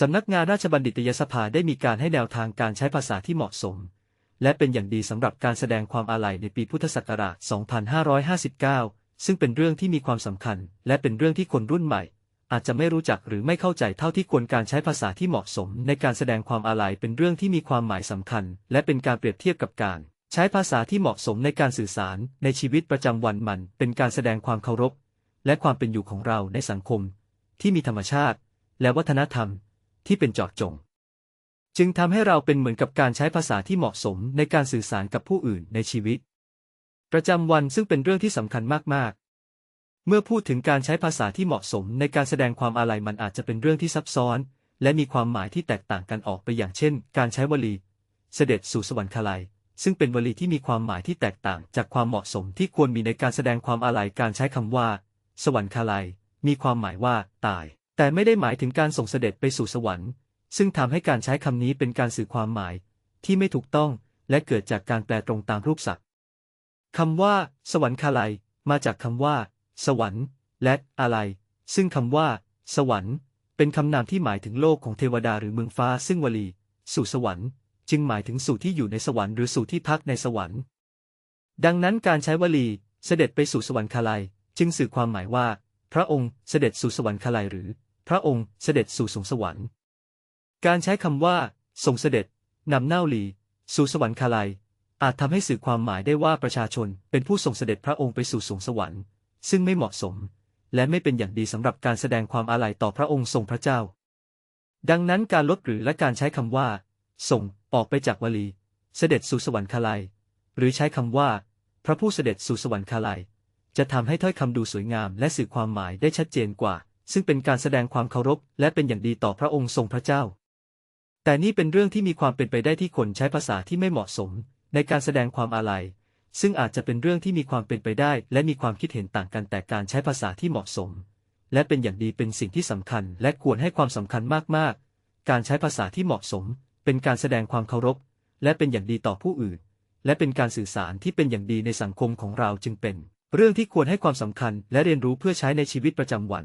สำนักงานราชบัณฑิตยสภาได้มีการให้แนวทางการใช้ภาษาที่เหมาะสม และเป็นอย่างดีสำหรับการแสดงความอาลัยในปีพุทธศักราช 2559 ซึ่งเป็นเรื่องที่มีความสำคัญ และเป็นเรื่องที่คนรุ่นใหม่ อาจจะไม่รู้จักหรือไม่เข้าใจเท่าที่ควรการใช้ภาษาที่เหมาะสม ในการแสดงความอาลัยเป็นเรื่องที่มีความหมายสำคัญ และเป็นการเปรียบเทียบกับการ ใช้ภาษาที่เหมาะสมในการสื่อสาร ในชีวิตประจำวันมัน เป็นการแสดงความเคารพ และความเป็นอยู่ของเราในสังคม ที่มีธรรมชาติ และวัฒนธรรม ที่เป็นเจาะจง จึงทำให้เราเป็นเหมือนกับการใช้ภาษาที่เหมาะสมในการสื่อสารกับผู้อื่นในชีวิต ประจำวันซึ่งเป็นเรื่องที่สำคัญมาก ๆ เมื่อพูดถึงการใช้ภาษาที่เหมาะสมในการแสดงความอาลัยมันอาจจะเป็นเรื่องที่ซับซ้อน และมีความหมายที่แตกต่างกันออกไปอย่างเช่น การใช้วลี เสด็จสู่สวรรคลัยซึ่งเป็นวลีที่มีความหมายที่แตกต่างจากความเหมาะสมที่ควรมีในการแสดงความอาลัยการใช้คำว่า สวรรคาลัย มีความหมายว่า ตาย แต่ไม่ได้หมายถึงการส่งเสด็จไปสู่สวรรค์ ซึ่งทำให้การใช้คำนี้เป็นการสื่อความหมาย ที่ไม่ถูกต้องและเกิดจากการแปลตรงตามรูปศัพท์คำว่า สวรรคาลัย มาจากคำว่า สวรรค์ และอะไร ซึ่งคำว่า สวรรค์ เป็นคำนามที่หมายถึงโลกของเทวดาหรือเมืองฟ้า ซึ่งวลี สู่สวรรค์ จึงหมายถึงสู่ที่อยู่ในสวรรค์หรือสู่ที่พักในสวรรค์ ดังนั้นการใช้วลี เสด็จไปสู่สวรรคาลัย จึงสื่อความหมายว่า พระองค์เสด็จสู่สวรรคาลัยหรือ พระองค์เสด็จสู่สวงสวรรค์ การใช้คำว่าทรงเสด็จนำเน่าลี สู่สวรรคาลัย อาจทำให้สื่อความหมายได้ว่าประชาชนเป็นผู้ส่งเสด็จพระองค์ไปสู่สวงสวรรค์ ซึ่งไม่เหมาะสม และไม่เป็นอย่างดีสำหรับการแสดงความอาลัยต่อพระองค์ทรงพระเจ้า ดังนั้นการลดหรือและการใช้คำว่า ส่งออกไปจากวลี เสด็จสู่สวรรคาลัย หรือใช้คำว่า พระผู้เสด็จสู่สวรรคาลัย จะทำให้ถ้อยคำดูสวยงามและสื่อความหมายได้ชัดเจนกว่า ซึ่งเป็นการแสดงความเคารพ และเป็นอย่างดีต่อพระองค์ทรงพระเจ้า แต่นี่เป็นเรื่องที่มีความเป็นไปได้ที่คนใช้ภาษาที่ไม่เหมาะสม ในการแสดงความอาลัย ซึ่งอาจจะเป็นเรื่องที่มีความเป็นไปได้ และมีความคิดเห็นต่างกันแต่การใช้ภาษาที่เหมาะสม และเป็นอย่างดีเป็นสิ่งที่สำคัญ และควรให้ความสำคัญมากๆ การใช้ภาษาที่เหมาะสม เป็นการแสดงความเคารพ และเป็นอย่างดีต่อผู้อื่น และเป็นการสื่อสารที่เป็นอย่างดีในสังคมของเราจึงเป็น เรื่องที่ควรให้ความสำคัญและเรียนรู้เพื่อใช้ในชีวิตประจำวัน